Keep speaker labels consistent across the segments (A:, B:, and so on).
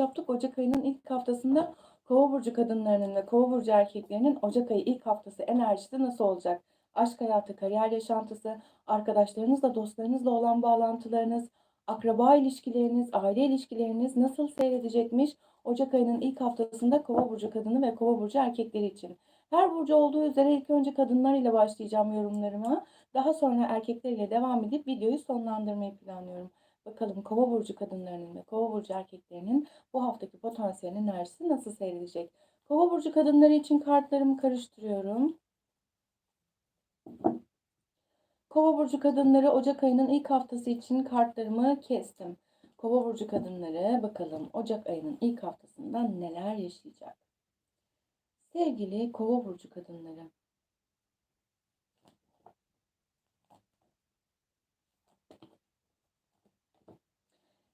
A: yaptık. Ocak ayının ilk haftasında Kova burcu kadınlarının ve Kova burcu erkeklerinin Ocak ayı ilk haftası enerjisi nasıl olacak? Aşk hayatı, kariyer yaşantısı, arkadaşlarınızla, dostlarınızla olan bağlantılarınız, akraba ilişkileriniz, aile ilişkileriniz nasıl seyredecekmiş? Ocak ayının ilk haftasında Kova burcu kadını ve Kova burcu erkekleri için. Her burcu olduğu üzere ilk önce kadınlar ile başlayacağım yorumlarıma. Daha sonra erkekler ile devam edip videoyu sonlandırmayı planlıyorum. Bakalım Kova burcu kadınlarının ve Kova burcu erkeklerinin bu haftaki potansiyel enerjisi nasıl seyredecek? Kova burcu kadınları için kartlarımı karıştırıyorum. Kova burcu kadınları Ocak ayının ilk haftası için kartlarımı kestim. Kova burcu kadınları bakalım Ocak ayının ilk haftasında neler yaşayacak? Sevgili Kova burcu kadınları.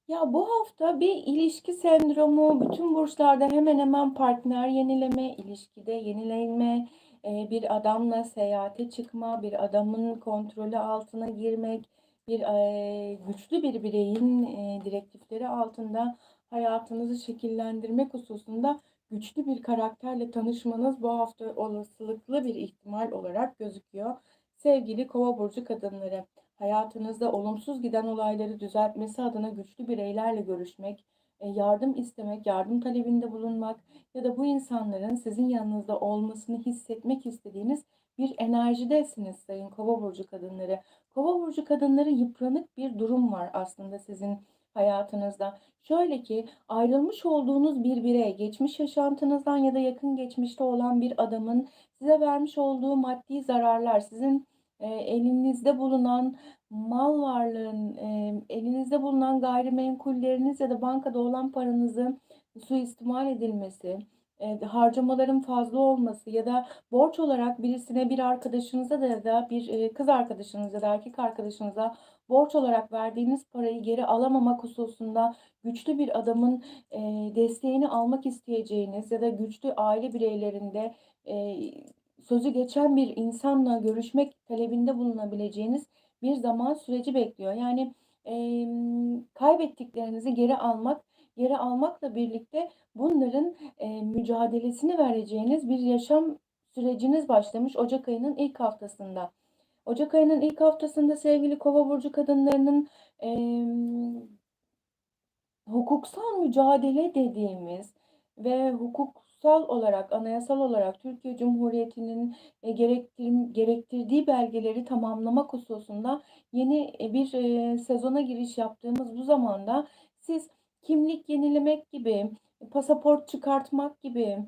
A: Ya bu hafta bir ilişki sendromu bütün burçlarda hemen hemen partner yenileme, ilişkide yenileme, e, bir adamla seyahate çıkma, bir adamın kontrolü altına girmek, bir e, güçlü bir bireyin e, direktifleri altında hayatınızı şekillendirmek hususunda güçlü bir karakterle tanışmanız bu hafta olasılıklı bir ihtimal olarak gözüküyor. Sevgili Kova burcu kadınları, hayatınızda olumsuz giden olayları düzeltmesi adına güçlü bireylerle görüşmek, e, yardım istemek, yardım talebinde bulunmak ya da bu insanların sizin yanınızda olmasını hissetmek istediğiniz bir enerjidesiniz sayın Kova burcu kadınları. Kova burcu kadınları yıpranık bir durum var aslında sizin hayatınızda. Şöyle ki ayrılmış olduğunuz bir birey, geçmiş yaşantınızdan ya da yakın geçmişte olan bir adamın size vermiş olduğu maddi zararlar, sizin e, elinizde bulunan mal varlığın, e, elinizde bulunan gayrimenkulleriniz ya da bankada olan paranızın suistimal edilmesi, e, harcamaların fazla olması ya da borç olarak birisine bir arkadaşınıza da ya da bir e, kız arkadaşınıza ya da erkek arkadaşınıza borç olarak verdiğiniz parayı geri alamamak hususunda güçlü bir adamın e, desteğini almak isteyeceğiniz ya da güçlü aile bireylerinde e, sözü geçen bir insanla görüşmek talebinde bulunabileceğiniz bir zaman süreci bekliyor. Yani e, kaybettiklerinizi geri almak, geri almakla birlikte bunların e, mücadelesini vereceğiniz bir yaşam süreciniz başlamış Ocak ayının ilk haftasında. Ocak ayının ilk haftasında sevgili Kova burcu kadınlarının e, hukuksal mücadele dediğimiz ve hukuksal olarak, anayasal olarak Türkiye Cumhuriyeti'nin e, gerektir, gerektirdiği belgeleri tamamlamak hususunda yeni e, bir e, sezona giriş yaptığımız bu zamanda siz kimlik yenilemek gibi, pasaport çıkartmak gibi,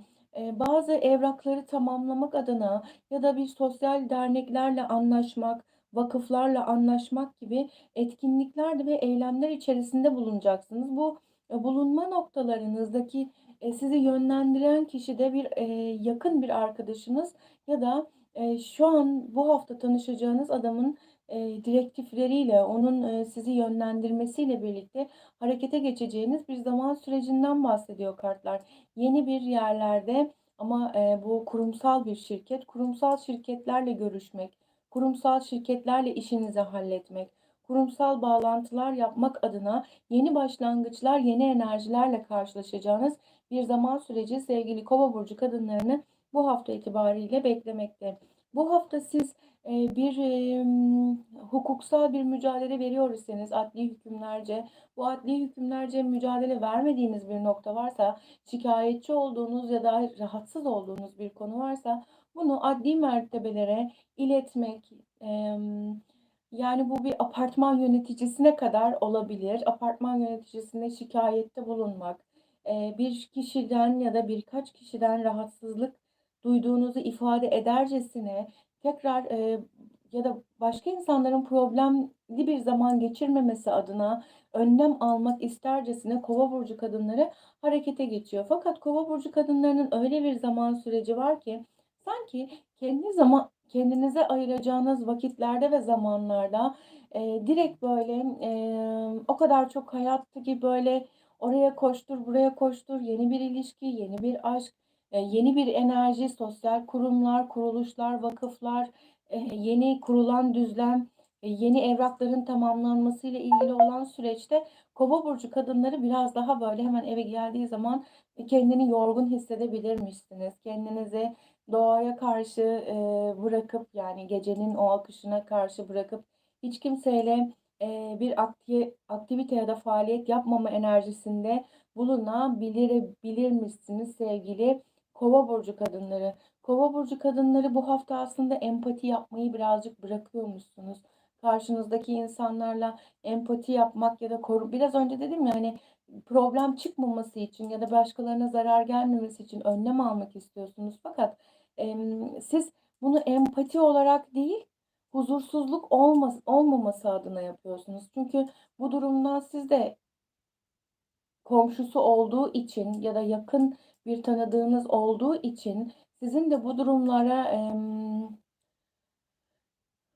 A: bazı evrakları tamamlamak adına ya da bir sosyal derneklerle anlaşmak, vakıflarla anlaşmak gibi etkinlikler ve eylemler içerisinde bulunacaksınız. Bu bulunma noktalarınızdaki e, sizi yönlendiren kişi de bir e, yakın bir arkadaşınız ya da e, şu an bu hafta tanışacağınız adamın e, direktifleriyle, onun e, sizi yönlendirmesiyle birlikte harekete geçeceğiniz bir zaman sürecinden bahsediyor kartlar. Yeni bir yerlerde ama e, bu kurumsal bir şirket, kurumsal şirketlerle görüşmek, kurumsal şirketlerle işinizi halletmek, kurumsal bağlantılar yapmak adına yeni başlangıçlar, yeni enerjilerle karşılaşacağınız bir zaman süreci sevgili Kova burcu kadınlarını bu hafta itibariyle beklemekte. Bu hafta siz e, bir hukuksal bir mücadele veriyor iseniz adli hükümlerce, bu adli hükümlerce mücadele vermediğiniz bir nokta varsa, şikayetçi olduğunuz ya da rahatsız olduğunuz bir konu varsa bunu adli mertebelere iletmek, yani bu bir apartman yöneticisine kadar olabilir. Apartman yöneticisine şikayette bulunmak, bir kişiden ya da birkaç kişiden rahatsızlık duyduğunuzu ifade edercesine tekrar ya da başka insanların problemli bir zaman geçirmemesi adına önlem almak istercesine Kova burcu kadınları harekete geçiyor. Fakat Kova burcu kadınlarının öyle bir zaman süreci var ki sanki kendi zaman kendinize ayıracağınız vakitlerde ve zamanlarda e, direkt böyle e, o kadar çok hayattı ki böyle oraya koştur, buraya koştur, yeni bir ilişki, yeni bir aşk, e, yeni bir enerji, sosyal kurumlar, kuruluşlar, vakıflar, e, yeni kurulan düzlem, e, yeni evrakların tamamlanmasıyla ilgili olan süreçte Kova burcu kadınları biraz daha böyle hemen eve geldiği zaman kendini yorgun hissedebilirmişsiniz. Kendinizi doğaya karşı e, bırakıp yani gecenin o akışına karşı bırakıp hiç kimseyle e, bir akti aktivite ya da faaliyet yapmama enerjisinde bulunabilir bilirmişsiniz sevgili Kova burcu kadınları. Kova burcu kadınları bu hafta aslında empati yapmayı birazcık bırakıyormuşsunuz. Karşınızdaki insanlarla empati yapmak ya da koru biraz önce dedim ya hani problem çıkmaması için ya da başkalarına zarar gelmemesi için önlem almak istiyorsunuz. Fakat em, siz bunu empati olarak değil, huzursuzluk olmas olmaması adına yapıyorsunuz. Çünkü bu durumdan siz de komşusu olduğu için ya da yakın bir tanıdığınız olduğu için sizin de bu durumlara em,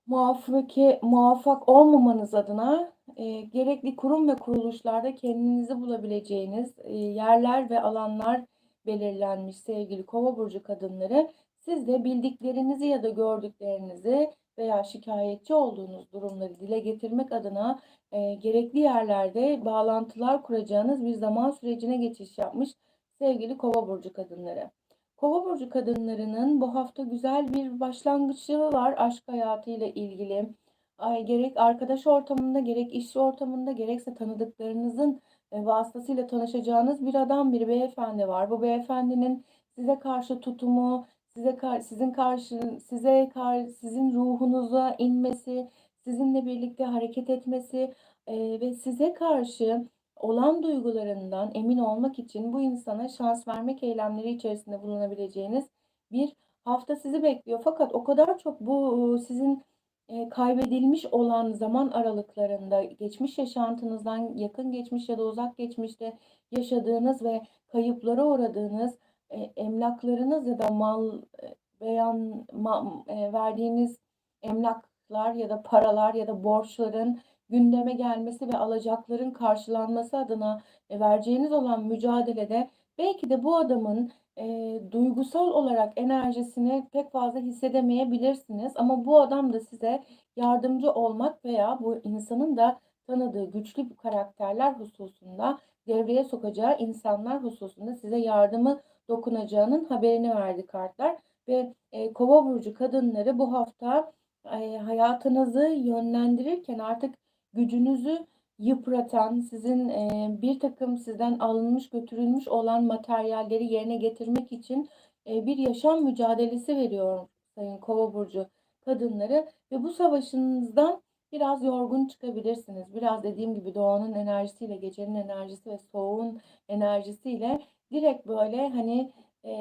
A: muvaffaki, muvaffak olmamanız adına e, gerekli kurum ve kuruluşlarda kendinizi bulabileceğiniz e, yerler ve alanlar belirlenmiş sevgili Kova burcu kadınları. Siz de bildiklerinizi ya da gördüklerinizi veya şikayetçi olduğunuz durumları dile getirmek adına e, gerekli yerlerde bağlantılar kuracağınız bir zaman sürecine geçiş yapmış sevgili Kova burcu kadınları. Kova burcu kadınlarının bu hafta güzel bir başlangıcı var aşk hayatıyla ilgili. Ay, gerek arkadaş ortamında, gerek iş ortamında, gerekse tanıdıklarınızın e, vasıtasıyla tanışacağınız bir adam, bir beyefendi var. Bu beyefendinin size karşı tutumu, size kar, sizin karşı size kar, sizin ruhunuza inmesi, sizinle birlikte hareket etmesi e, ve size karşı olan duygularından emin olmak için bu insana şans vermek eylemleri içerisinde bulunabileceğiniz bir hafta sizi bekliyor. Fakat o kadar çok bu sizin e, kaybedilmiş olan zaman aralıklarında geçmiş yaşantınızdan yakın geçmiş ya da uzak geçmişte yaşadığınız ve kayıplara uğradığınız e, emlaklarınız ya da mal e, veya ma, e, verdiğiniz emlaklar ya da paralar ya da borçların gündeme gelmesi ve alacakların karşılanması adına e, vereceğiniz olan mücadelede belki de bu adamın e, duygusal olarak enerjisini pek fazla hissedemeyebilirsiniz. Ama bu adam da size yardımcı olmak veya bu insanın da tanıdığı güçlü karakterler hususunda devreye sokacağı insanlar hususunda size yardımı dokunacağının haberini verdi kartlar. Ve e, kova burcu kadınları bu hafta e, hayatınızı yönlendirirken artık gücünüzü yıpratan, sizin e, bir takım sizden alınmış götürülmüş olan materyalleri yerine getirmek için e, bir yaşam mücadelesi veriyor Sayın Kova burcu kadınları ve bu savaşınızdan biraz yorgun çıkabilirsiniz. Biraz dediğim gibi doğanın enerjisiyle, gecenin enerjisi ve soğuğun enerjisiyle direkt böyle hani e,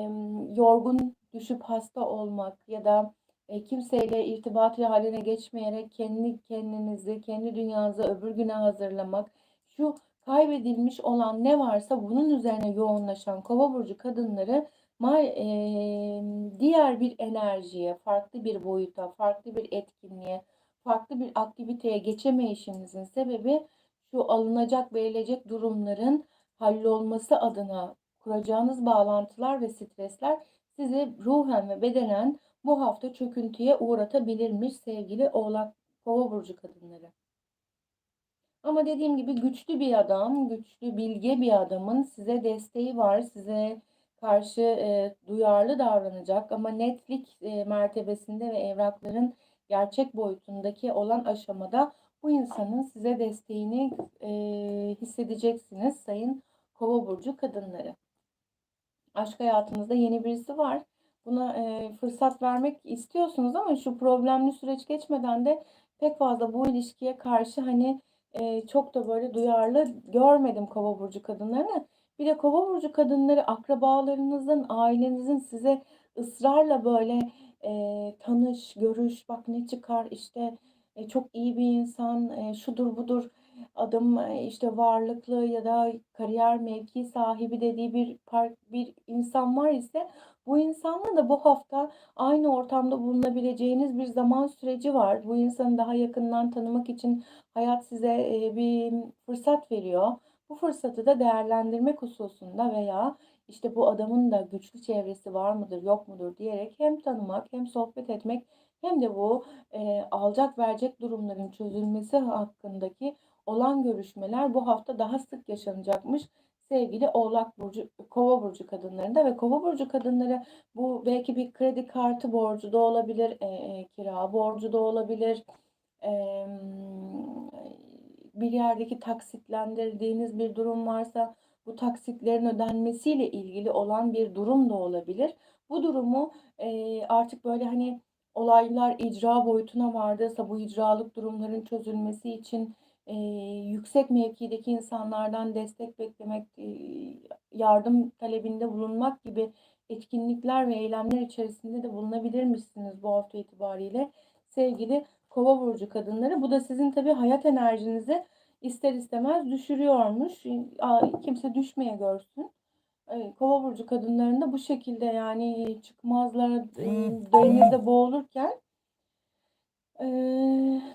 A: yorgun düşüp hasta olmak ya da e, kimseyle irtibatı haline geçmeyerek kendi kendinizi, kendi dünyanızı öbür güne hazırlamak, şu kaybedilmiş olan ne varsa bunun üzerine yoğunlaşan kova burcu kadınları e, diğer bir enerjiye, farklı bir boyuta, farklı bir etkinliğe, farklı bir aktiviteye geçemeyişinizin sebebi şu alınacak verilecek durumların hallolması adına kuracağınız bağlantılar ve stresler sizi ruhen ve bedenen bu hafta çöküntüye uğratabilirmiş sevgili Oğlak Kova burcu kadınları. Ama dediğim gibi güçlü bir adam, güçlü bilge bir adamın size desteği var. Size karşı e, duyarlı davranacak ama netlik e, mertebesinde ve evrakların gerçek boyutundaki olan aşamada bu insanın size desteğini e, hissedeceksiniz sayın Kova burcu kadınları. Aşk hayatınızda yeni birisi var buna e, fırsat vermek istiyorsunuz ama şu problemli süreç geçmeden de pek fazla bu ilişkiye karşı hani e, çok da böyle duyarlı görmedim kova burcu kadınlarını. Bir de kova burcu kadınları akrabalarınızın, ailenizin size ısrarla böyle e, tanış, görüş, bak ne çıkar işte e, çok iyi bir insan, e, şudur budur adım e, işte varlıklı ya da kariyer mevki sahibi dediği bir bir insan var ise bu insanla da bu hafta aynı ortamda bulunabileceğiniz bir zaman süreci var. Bu insanı daha yakından tanımak için hayat size e, bir fırsat veriyor. Bu fırsatı da değerlendirmek hususunda veya işte bu adamın da güçlü çevresi var mıdır yok mudur diyerek hem tanımak hem sohbet etmek hem de bu e, alacak verecek durumların çözülmesi hakkındaki olan görüşmeler bu hafta daha sık yaşanacakmış sevgili Oğlak Burcu, Kova Burcu kadınlarında ve Kova Burcu kadınları bu belki bir kredi kartı borcu da olabilir, e, e, kira borcu da olabilir, e, bir yerdeki taksitlendirdiğiniz bir durum varsa bu taksitlerin ödenmesiyle ilgili olan bir durum da olabilir. Bu durumu e, artık böyle hani olaylar icra boyutuna vardıysa bu icralık durumların çözülmesi için e, yüksek mevkideki insanlardan destek beklemek, e, yardım talebinde bulunmak gibi etkinlikler ve eylemler içerisinde de bulunabilirmişsiniz bu hafta itibariyle sevgili Kova burcu kadınları. Bu da sizin tabii hayat enerjinizi ister istemez düşürüyormuş. Kimse düşmeye görsün. Kova burcu kadınlarında bu şekilde yani çıkmazlar denizde boğulurken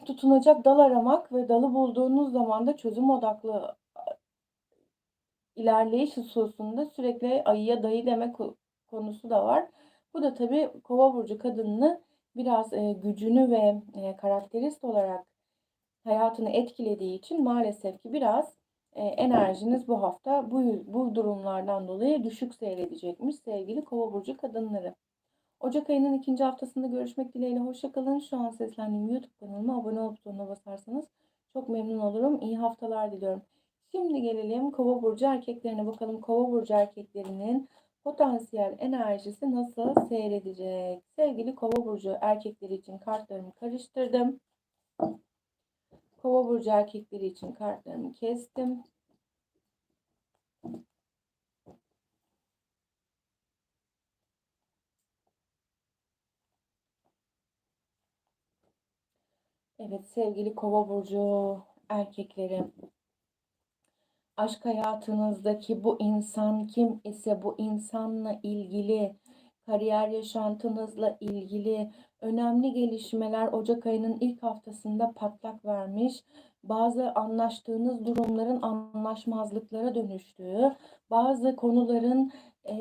A: tutunacak dal aramak ve dalı bulduğunuz zaman da çözüm odaklı ilerleyiş hususunda sürekli ayıya dayı deme konusu da var. Bu da tabii kova burcu kadınını biraz gücünü ve karakterist olarak hayatını etkilediği için maalesef ki biraz enerjiniz bu hafta bu, bu durumlardan dolayı düşük seyredecekmiş sevgili kova burcu kadınları. Ocak ayının ikinci haftasında görüşmek dileğiyle. Hoşçakalın. Şu an seslendiğim YouTube kanalıma abone olup butonuna basarsanız çok memnun olurum. İyi haftalar diliyorum. Şimdi gelelim Kova burcu erkeklerine bakalım. Kova burcu erkeklerinin potansiyel enerjisi nasıl seyredecek? Sevgili Kova burcu erkekleri için kartlarımı karıştırdım. Kova burcu erkekleri için kartlarımı kestim. Evet sevgili kova burcu erkekleri. Aşk hayatınızdaki bu insan kim ise bu insanla ilgili kariyer yaşantınızla ilgili önemli gelişmeler Ocak ayının ilk haftasında patlak vermiş. Bazı anlaştığınız durumların anlaşmazlıklara dönüştüğü, bazı konuların e,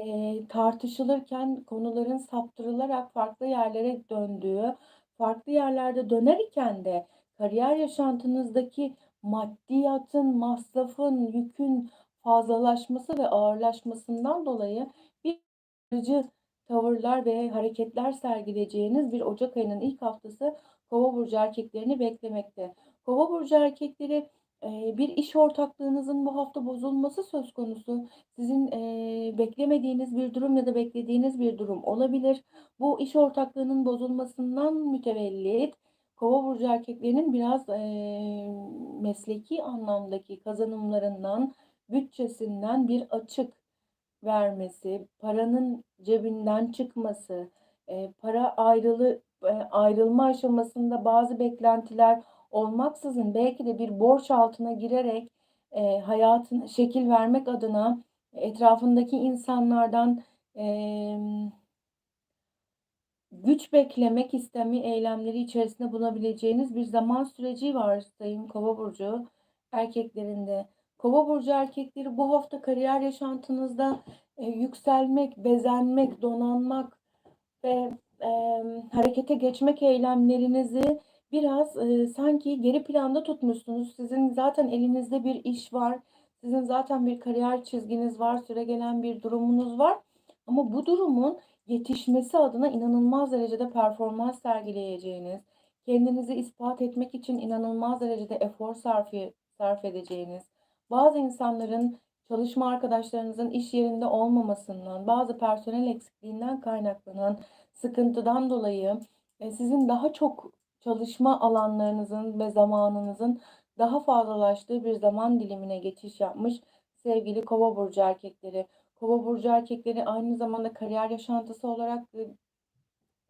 A: tartışılırken konuların saptırılarak farklı yerlere döndüğü, farklı yerlerde döner iken de kariyer yaşantınızdaki maddiyatın, masrafın, yükün fazlalaşması ve ağırlaşmasından dolayı bir tavırlar ve hareketler sergileyeceğiniz bir Ocak ayının ilk haftası Kova burcu erkeklerini beklemekte. Kova burcu erkekleri bir iş ortaklığınızın bu hafta bozulması söz konusu. Sizin beklemediğiniz bir durum ya da beklediğiniz bir durum olabilir. Bu iş ortaklığının bozulmasından mütevellit Kova burcu erkeklerinin biraz mesleki anlamdaki kazanımlarından, bütçesinden bir açık vermesi, paranın cebinden çıkması, para ayrılı ayrılma aşamasında bazı beklentiler olmaksızın belki de bir borç altına girerek e, hayatına şekil vermek adına etrafındaki insanlardan e, güç beklemek istemi eylemleri içerisinde bulunabileceğiniz bir zaman süreci var Sayın Kova Burcu erkeklerinde. Kova Burcu erkekleri bu hafta kariyer yaşantınızda e, yükselmek, bezenmek, donanmak ve e, harekete geçmek eylemlerinizi biraz e, sanki geri planda tutmuşsunuz. Sizin zaten elinizde bir iş var. Sizin zaten bir kariyer çizginiz var. Süregelen bir durumunuz var. Ama bu durumun yetişmesi adına inanılmaz derecede performans sergileyeceğiniz, kendinizi ispat etmek için inanılmaz derecede efor sarf, sarf edeceğiniz, bazı insanların çalışma arkadaşlarınızın iş yerinde olmamasından, bazı personel eksikliğinden kaynaklanan sıkıntıdan dolayı e, sizin daha çok çalışma alanlarınızın ve zamanınızın daha fazlalaştığı bir zaman dilimine geçiş yapmış sevgili Kova burcu erkekleri. Kova burcu erkekleri aynı zamanda kariyer yaşantısı olarak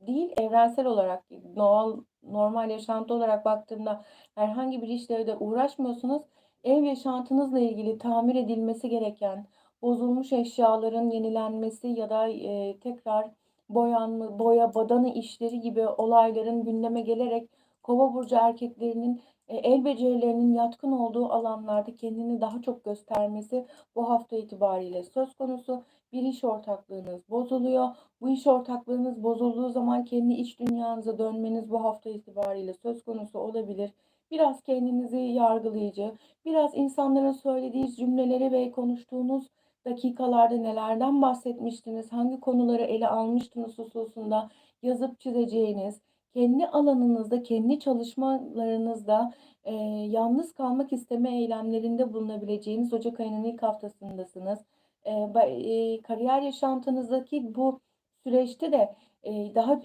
A: değil, evrensel olarak normal normal yaşantı olarak baktığımda herhangi bir işle de uğraşmıyorsunuz. Ev yaşantınızla ilgili tamir edilmesi gereken bozulmuş eşyaların yenilenmesi ya da e, tekrar boyanma, boya, badana işleri gibi olayların gündeme gelerek Kova burcu erkeklerinin eee, el becerilerinin yatkın olduğu alanlarda kendini daha çok göstermesi bu hafta itibariyle söz konusu. Bir iş ortaklığınız bozuluyor. Bu iş ortaklığınız bozulduğu zaman kendi iç dünyanıza dönmeniz bu hafta itibariyle söz konusu olabilir. Biraz kendinizi yargılayıcı, biraz insanların söylediği cümleleri ve konuştuğunuz dakikalarda nelerden bahsetmiştiniz, hangi konuları ele almıştınız hususunda yazıp çizeceğiniz, kendi alanınızda, kendi çalışmalarınızda, eee, yalnız kalmak isteme eylemlerinde bulunabileceğiniz ocak ayının ilk haftasındasınız. Ba eee, kariyer yaşantınızdaki bu süreçte de, eee, daha,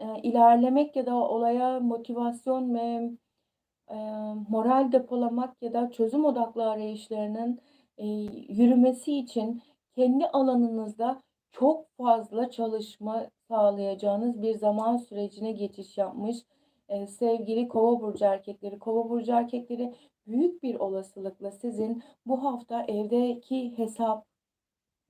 A: eee, ilerlemek ya da olaya motivasyon ve Eee, moral depolamak ya da çözüm odaklı arayışlarının, yürümesi için kendi alanınızda çok fazla çalışma sağlayacağınız bir zaman sürecine geçiş yapmış, eee, sevgili Kova burcu erkekleri. Kova burcu erkekleri büyük bir olasılıkla sizin bu hafta evdeki hesap,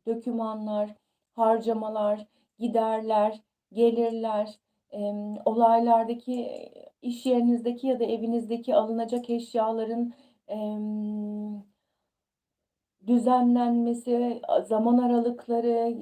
A: dokümanlar, harcamalar, giderler, gelirler, emm, olaylardaki, iş yerinizdeki ya da evinizdeki alınacak eşyaların, emm, düzenlenmesi, zaman aralıkları,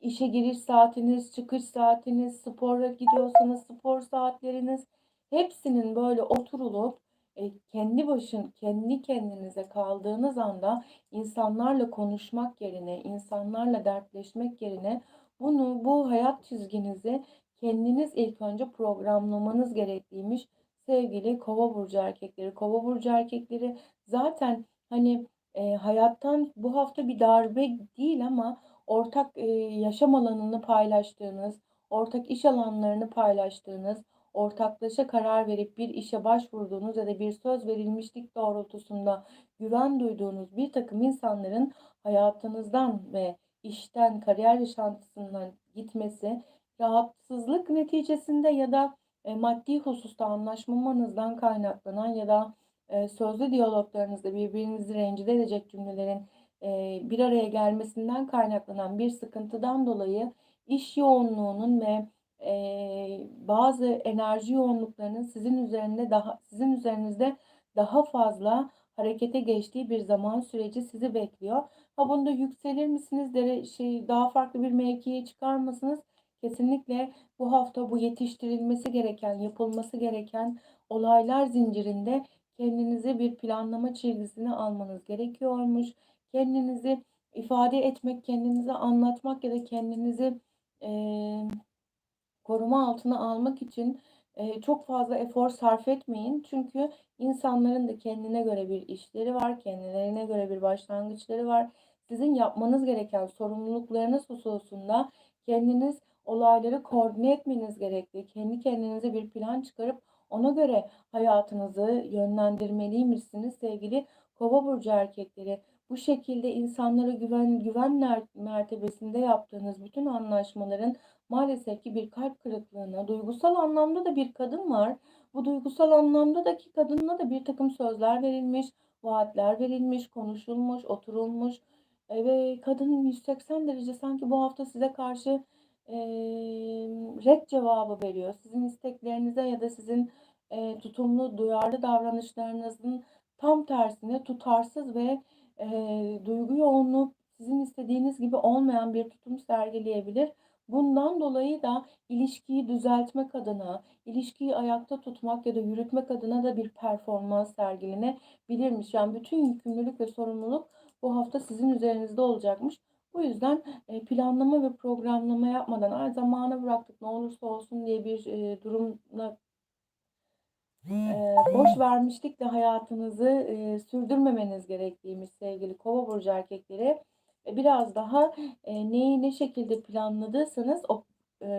A: işe giriş saatiniz, çıkış saatiniz, spora gidiyorsanız spor saatleriniz, hepsinin böyle oturulup, eee, kendi başın kendi kendinize kaldığınız anda insanlarla konuşmak yerine, insanlarla dertleşmek yerine bunu, bu hayat çizginizi kendiniz ilk önce programlamanız gerekliymiş sevgili Kova burcu erkekleri. Kova burcu erkekleri zaten hani Eee, hayattan bu hafta bir darbe değil ama ortak, eee, yaşam alanını paylaştığınız, ortak iş alanlarını paylaştığınız, ortaklaşa karar verip bir işe başvurduğunuz ya da bir söz verilmişlik doğrultusunda güven duyduğunuz bir takım insanların hayatınızdan ve işten, kariyer yaşantısından gitmesi, rahatsızlık neticesinde ya da, eee, maddi hususta anlaşmamanızdan kaynaklanan ya da Eee, sözlü diyaloglarınızda birbirinizi rencide edecek cümlelerin, eee, bir araya gelmesinden kaynaklanan bir sıkıntıdan dolayı iş yoğunluğunun ve, eee, bazı enerji yoğunluklarının sizin üzerinde daha sizin üzerinizde daha fazla harekete geçtiği bir zaman süreci sizi bekliyor. Ha, bunda yükselir misiniz, dere şey, daha farklı bir mevkiye çıkar mısınız? Kesinlikle bu hafta bu yetiştirilmesi gereken, yapılması gereken olaylar zincirinde Kendinize bir planlama çizgisini almanız gerekiyormuş. Kendinizi ifade etmek, kendinizi anlatmak ya da kendinizi, eee, koruma altına almak için, eee, çok fazla efor sarf etmeyin. Çünkü insanların da kendine göre bir işleri var, kendilerine göre bir başlangıçları var. Sizin yapmanız gereken sorumluluklarınız hususunda kendiniz olayları koordine etmeniz gerekli. Kendi kendinize bir plan çıkarıp ona göre hayatınızı yönlendirmeliymişsiniz sevgili Kova burcu erkekleri. Bu şekilde insanlara güven güven mertebesinde yaptığınız bütün anlaşmaların maalesef ki bir kalp kırıklığına, duygusal anlamda da bir kadın var. Bu duygusal anlamdaki kadınla da bir takım sözler verilmiş, vaatler verilmiş, konuşulmuş, oturulmuş. Ve kadın 180 derece sanki bu hafta size karşı Ret cevabı veriyor. Sizin isteklerinize ya da sizin, eee, tutumlu, duyarlı davranışlarınızın tam tersine tutarsız ve, eee, duygu yoğunluğu sizin istediğiniz gibi olmayan bir tutum sergileyebilir. Bundan dolayı da ilişkiyi düzeltmek adına, ilişkiyi ayakta tutmak ya da yürütmek adına da bir performans sergilenebilirmiş. Yani bütün yükümlülük ve sorumluluk bu hafta sizin üzerinizde olacakmış. Bu yüzden, eee, planlama ve programlama yapmadan, "Ay, zamana bıraktık, ne olursa olsun." diye bir, eee, durumla eee, boş vermişlikle hayatınızı, eee, sürdürmemeniz gerekliymiş sevgili Kova burcu erkekleri. E, biraz daha, neyi ne şekilde planladıysanız o,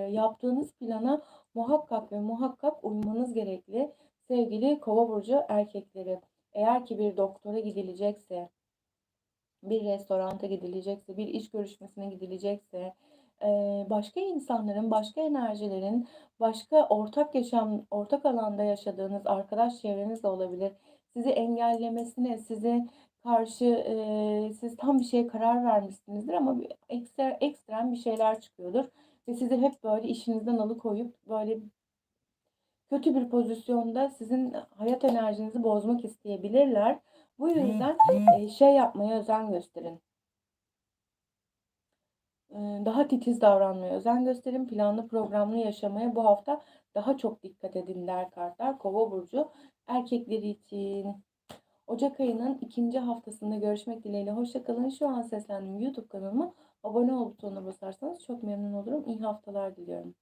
A: yaptığınız plana muhakkak ve muhakkak uymanız gerekli sevgili Kova burcu erkekleri. Eğer ki bir doktora gidilecekse bir restoranta gidilecekse, bir iş görüşmesine gidilecekse, başka insanların, başka enerjilerin, başka ortak yaşam, ortak alanda yaşadığınız arkadaş çevreniz de olabilir. Sizi engellemesine, size karşı, siz tam bir şeye karar vermişsinizdir ama bir ekstra ekstrem bir şeyler çıkıyordur ve sizi hep böyle işinizden alıkoyup böyle kötü bir pozisyonda sizin hayat enerjinizi bozmak isteyebilirler. Bu yüzden e, şey yapmaya özen gösterin. E, Daha titiz davranmaya özen gösterin. Planlı programlı yaşamaya bu hafta daha çok dikkat edin der kartlar. Kova burcu erkekleri için. Ocak ayının ikinci haftasında görüşmek dileğiyle. Hoşçakalın. Şu an seslendiğim YouTube kanalıma abone ol butonuna basarsanız çok memnun olurum. İyi haftalar diliyorum.